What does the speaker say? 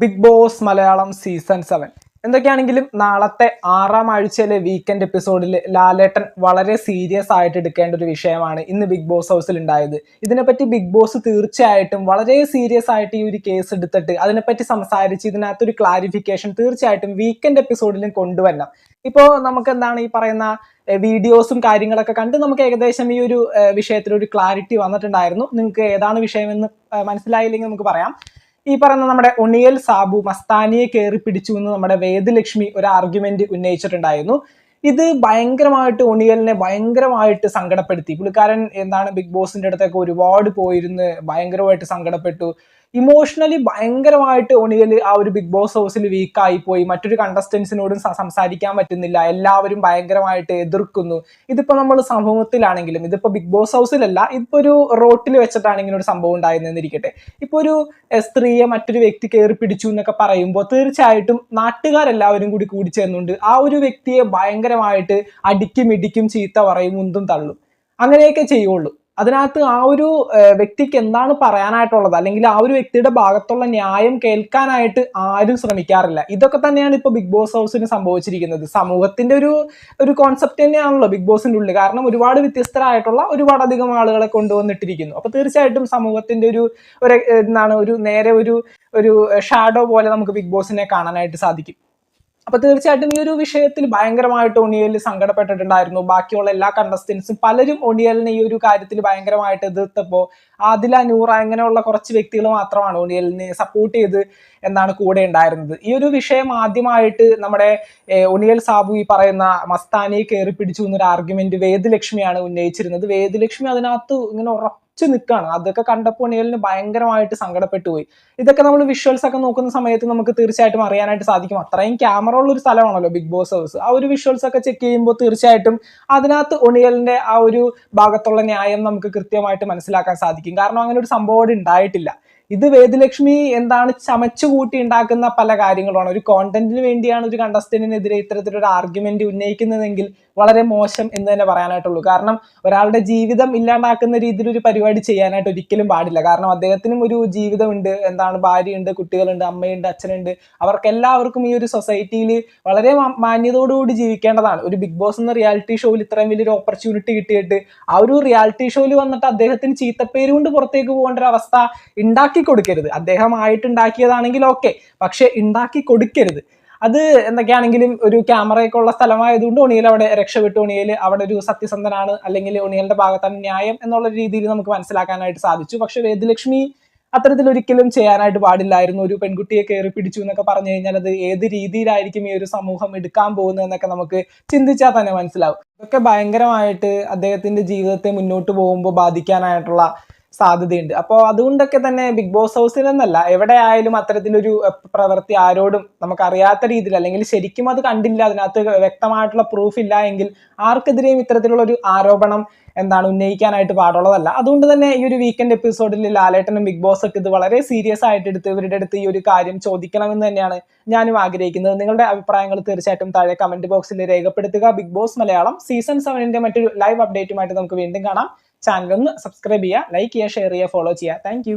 Bigg Boss Malayalam season seven. എന്തൊക്കെയാണെങ്കിലും നാളത്തെ ആറാം ആഴ്ചയിലെ വീക്കെൻഡ് എപ്പിസോഡിൽ ലാലേട്ടൻ വളരെ സീരിയസ് ആയിട്ട് എടുക്കേണ്ട ഒരു വിഷയമാണ് ഇന്ന് ബിഗ് ബോസ് ഹൗസിൽ ഉണ്ടായത്. ഇതിനെപ്പറ്റി ബിഗ് ബോസ് തീർച്ചയായിട്ടും വളരെ സീരിയസ് ആയിട്ട് ഈ ഒരു കേസ് എടുത്തിട്ട് അതിനെപ്പറ്റി സംസാരിച്ച് ഇതിനകത്തൊരു ക്ലാരിഫിക്കേഷൻ തീർച്ചയായിട്ടും വീക്കെൻഡ് എപ്പിസോഡിലും കൊണ്ടുവരണം. ഇപ്പോൾ നമുക്ക് എന്താണ് ഈ പറയുന്ന വീഡിയോസും കാര്യങ്ങളൊക്കെ കണ്ട് നമുക്ക് ഏകദേശം ഈ ഒരു വിഷയത്തിൽ ഒരു ക്ലാരിറ്റി വന്നിട്ടുണ്ടായിരുന്നു. നിങ്ങൾക്ക് ഏതാണ് വിഷയമെന്ന് മനസ്സിലായില്ലെങ്കിൽ നമുക്ക് പറയാം. ഈ പറയുന്ന നമ്മുടെ ഒണിയൽ സാബു മസ്താനിയെ കയറി പിടിച്ചു എന്ന് നമ്മുടെ വേദലക്ഷ്മി ഒരു ആർഗ്യുമെന്റ് ഉന്നയിച്ചിട്ടുണ്ടായിരുന്നു. ഇത് ഭയങ്കരമായിട്ട് ഒണിയലിനെ ഭയങ്കരമായിട്ട് സങ്കടപ്പെടുത്തി. പുള്ളിക്കാരൻ എന്താണ് ബിഗ് ബോസിന്റെ അടുത്തൊക്കെ ഒരുപാട് പോയിരുന്ന് ഭയങ്കരമായിട്ട് സങ്കടപ്പെട്ടു. ഇമോഷണലി ഭയങ്കരമായിട്ട് ഒണിയൽ ആ ഒരു ബിഗ് ബോസ് ഹൗസിൽ വീക്കായി പോയി. മറ്റൊരു കണ്ടസ്റ്റൻസിനോടും സംസാരിക്കാൻ പറ്റുന്നില്ല. എല്ലാവരും ഭയങ്കരമായിട്ട് എതിർക്കുന്നു. ഇതിപ്പോ നമ്മൾ സമൂഹത്തിലാണെങ്കിലും ഇതിപ്പോ ബിഗ് ബോസ് ഹൗസിലല്ല ഇപ്പൊ ഒരു റോട്ടിൽ വെച്ചിട്ടാണെങ്കിലും ഒരു സംഭവം ഉണ്ടായിരുന്നിരിക്കട്ടെ. ഇപ്പൊ ഒരു സ്ത്രീയെ മറ്റൊരു വ്യക്തി കയറി പിടിച്ചു എന്നൊക്കെ പറയുമ്പോൾ തീർച്ചയായിട്ടും നാട്ടുകാരെല്ലാവരും കൂടി കൂടി ചേർന്നുണ്ട്. ആ ഒരു വ്യക്തിയെ ഭയങ്കരമായിട്ട് അടിക്കും ഇടിക്കും ചീത്ത പറയും മുന്തും തള്ളും. അങ്ങനെയൊക്കെ ചെയ്യുള്ളൂ. അതിനകത്ത് ആ ഒരു വ്യക്തിക്ക് എന്താണ് പറയാനായിട്ടുള്ളത്? അല്ലെങ്കിൽ ആ ഒരു വ്യക്തിയുടെ ഭാഗത്തുള്ള ന്യായം കേൾക്കാനായിട്ട് ആരും ശ്രമിക്കാറില്ല. ഇതൊക്കെ തന്നെയാണ് ഇപ്പൊ ബിഗ് ബോസ് ഹൗസിന് സംഭവിച്ചിരിക്കുന്നത്. സമൂഹത്തിന്റെ ഒരു ഒരു കോൺസെപ്റ്റ് തന്നെയാണല്ലോ ബിഗ് ബോസിന്റെ ഉള്ളിൽ. കാരണം ഒരുപാട് വ്യത്യസ്തരായിട്ടുള്ള ഒരുപാട് അധികം ആളുകളെ കൊണ്ടുവന്നിട്ടിരിക്കുന്നു. അപ്പോൾ തീർച്ചയായിട്ടും സമൂഹത്തിന്റെ ഒരു ഒരു എന്താണ് ഒരു നേരെ ഒരു ഒരു ഷാഡോ പോലെ നമുക്ക് ബിഗ് ബോസിനെ കാണാനായിട്ട് സാധിക്കും. അപ്പൊ തീർച്ചയായിട്ടും ഈ ഒരു വിഷയത്തിൽ ഭയങ്കരമായിട്ട് ഒണിയൽ സങ്കടപ്പെട്ടിട്ടുണ്ടായിരുന്നു. ബാക്കിയുള്ള എല്ലാ കണ്ടസ്റ്റൻസും പലരും ഒണിയലിനെ ഈ ഒരു കാര്യത്തിൽ ഭയങ്കരമായിട്ട് എതിർത്തപ്പോ ആദില നൂറ അങ്ങനെയുള്ള കുറച്ച് വ്യക്തികൾ മാത്രമാണ് ഒണിയലിനെ സപ്പോർട്ട് ചെയ്ത് എന്നാണ് കൂടെ ഉണ്ടായിരുന്നത്. ഈ ഒരു വിഷയം ആദ്യമായിട്ട് നമ്മുടെ ഒണിയൽ സാബു ഈ പറയുന്ന മസ്താനിയെ കയറി പിടിച്ചു എന്നൊരു ആർഗ്യുമെന്റ് വേദലക്ഷ്മിയാണ് ഉന്നയിച്ചിരുന്നത്. വേദലക്ഷ്മി അതിനകത്ത് ഇങ്ങനെ ഉറച്ചു നിൽക്കുകയാണ് അതൊക്കെ കണ്ടപ്പോൾ ഒണിയലിന് ഭയങ്കരമായിട്ട് സങ്കടപ്പെട്ടു പോയി. ഇതൊക്കെ നമ്മൾ വിഷ്വൽസ് ഒക്കെ നോക്കുന്ന സമയത്ത് നമുക്ക് തീർച്ചയായിട്ടും അറിയാനായിട്ട് സാധിക്കും. അത്രയും ക്യാമറ ഉള്ള ഒരു സ്ഥലമാണല്ലോ ബിഗ് ബോസ് ഹൗസ് ആ ഒരു വിഷ്വൽസ് ഒക്കെ ചെക്ക് ചെയ്യുമ്പോൾ തീർച്ചയായിട്ടും അതിനകത്ത് ഒണിയലിന്റെ ആ ഒരു ഭാഗത്തുള്ള ന്യായം നമുക്ക് കൃത്യമായിട്ട് മനസ്സിലാക്കാൻ സാധിക്കും. കാരണം അങ്ങനെ ഒരു സംഭവം ഉണ്ടായിട്ടില്ല. ഇത് വേദലക്ഷ്മി എന്താണ് ചമച്ചു കൂട്ടി ഉണ്ടാക്കുന്ന പല കാര്യങ്ങളുമാണ്. ഒരു കോണ്ടന്റിന് വേണ്ടിയാണ് ഒരു കണ്ടസ്റ്റന്റിനെതിരെ ഇത്തരത്തിലൊരു ആർഗ്യുമെന്റ് ഉന്നയിക്കുന്നതെങ്കിൽ വളരെ മോശം എന്ന് തന്നെ പറയാനായിട്ടുള്ളൂ. കാരണം ഒരാളുടെ ജീവിതം ഇല്ലാണ്ടാക്കുന്ന രീതിയിൽ ഒരു പരിപാടി ചെയ്യാനായിട്ട് ഒരിക്കലും പാടില്ല. കാരണം അദ്ദേഹത്തിനും ഒരു ജീവിതമുണ്ട്. എന്താണ് ഭാര്യയുണ്ട് കുട്ടികളുണ്ട് അമ്മയുണ്ട് അച്ഛനുണ്ട്. അവർക്ക് എല്ലാവർക്കും ഈ ഒരു സൊസൈറ്റിയിൽ വളരെ മാന്യതയോടുകൂടി ജീവിക്കേണ്ടതാണ്. ഒരു ബിഗ് ബോസ് എന്ന റിയാലിറ്റി ഷോയിൽ ഇത്രയും വലിയൊരു ഓപ്പർച്യൂണിറ്റി കിട്ടിയിട്ട് ആ ഒരു റിയാലിറ്റി ഷോയിൽ വന്നിട്ട് അദ്ദേഹത്തിന് ചീത്തപ്പേര് കൊണ്ട് പുറത്തേക്ക് പോകേണ്ട ഒരു അവസ്ഥ ഉണ്ടാക്കി കൊടുക്കരുത്. അദ്ദേഹമായിട്ട് ഉണ്ടാക്കിയതാണെങ്കിൽ ഓക്കെ പക്ഷെ ഉണ്ടാക്കി കൊടുക്കരുത്. അത് എന്തൊക്കെയാണെങ്കിലും ഒരു ക്യാമറയൊക്കെ ഉള്ള സ്ഥലമായതുകൊണ്ട് ഒണിയൽ അവിടെ രക്ഷപ്പെട്ടു. ഒണിയൽ അവിടെ ഒരു സത്യസന്ധനാണ്. അല്ലെങ്കിൽ ഒണിയലിന്റെ ഭാഗത്താണ് ന്യായം എന്നുള്ള രീതിയിൽ നമുക്ക് മനസ്സിലാക്കാനായിട്ട് സാധിച്ചു. പക്ഷെ വേദലക്ഷ്മി അത്തരത്തിൽ ഒരിക്കലും ചെയ്യാനായിട്ട് പാടില്ലായിരുന്നു. ഒരു പെൺകുട്ടിയെ കയറി പിടിച്ചു എന്നൊക്കെ പറഞ്ഞു കഴിഞ്ഞാൽ അത് ഏത് രീതിയിലായിരിക്കും ഈ ഒരു സമൂഹം എടുക്കാൻ പോകുന്നത് എന്നൊക്കെ നമുക്ക് ചിന്തിച്ചാൽ തന്നെ മനസ്സിലാവും. ഇതൊക്കെ ഭയങ്കരമായിട്ട് അദ്ദേഹത്തിന്റെ ജീവിതത്തെ മുന്നോട്ട് പോകുമ്പോൾ ബാധിക്കാനായിട്ടുള്ള സാധ്യതയുണ്ട്. അപ്പോൾ അതുകൊണ്ടൊക്കെ തന്നെ ബിഗ് ബോസ് ഹൗസിൽ നിന്നല്ല എവിടെ ആയാലും അത്തരത്തിലൊരു പ്രവൃത്തി ആരോടും നമുക്കറിയാത്ത രീതിയിൽ അല്ലെങ്കിൽ ശരിക്കും അത് കണ്ടില്ല അതിനകത്ത് വ്യക്തമായിട്ടുള്ള പ്രൂഫ് ഇല്ല എങ്കിൽ ആർക്കെതിരെയും ഇത്തരത്തിലുള്ള ഒരു ആരോപണം എന്താണ് ഉന്നയിക്കാനായിട്ട് പാടുള്ളതല്ല. അതുകൊണ്ട് തന്നെ ഈ ഒരു വീക്കെൻഡ് എപ്പിസോഡിൽ ലാലേട്ടനും ബിഗ് ബോസ് ഒക്കെ ഇത് വളരെ സീരിയസ് ആയിട്ട് എടുത്ത് ഇവരുടെ അടുത്ത് ഈ ഒരു കാര്യം ചോദിക്കണമെന്ന് തന്നെയാണ് ഞാനും ആഗ്രഹിക്കുന്നത്. നിങ്ങളുടെ അഭിപ്രായങ്ങൾ തീർച്ചയായിട്ടും താഴെ കമന്റ് ബോക്സിൽ രേഖപ്പെടുത്തുക. ബിഗ് ബോസ് മലയാളം സീസൺ സെവനിന്റെ മറ്റൊരു ലൈവ് അപ്ഡേറ്റുമായിട്ട് നമുക്ക് വീണ്ടും കാണാം. ചാനൽ ഒന്ന് സബ്സ്ക്രൈബ് ചെയ്യുക ലൈക്ക് ചെയ്യുക ഷെയർ ചെയ്യുക ഫോളോ ചെയ്യുക. താങ്ക്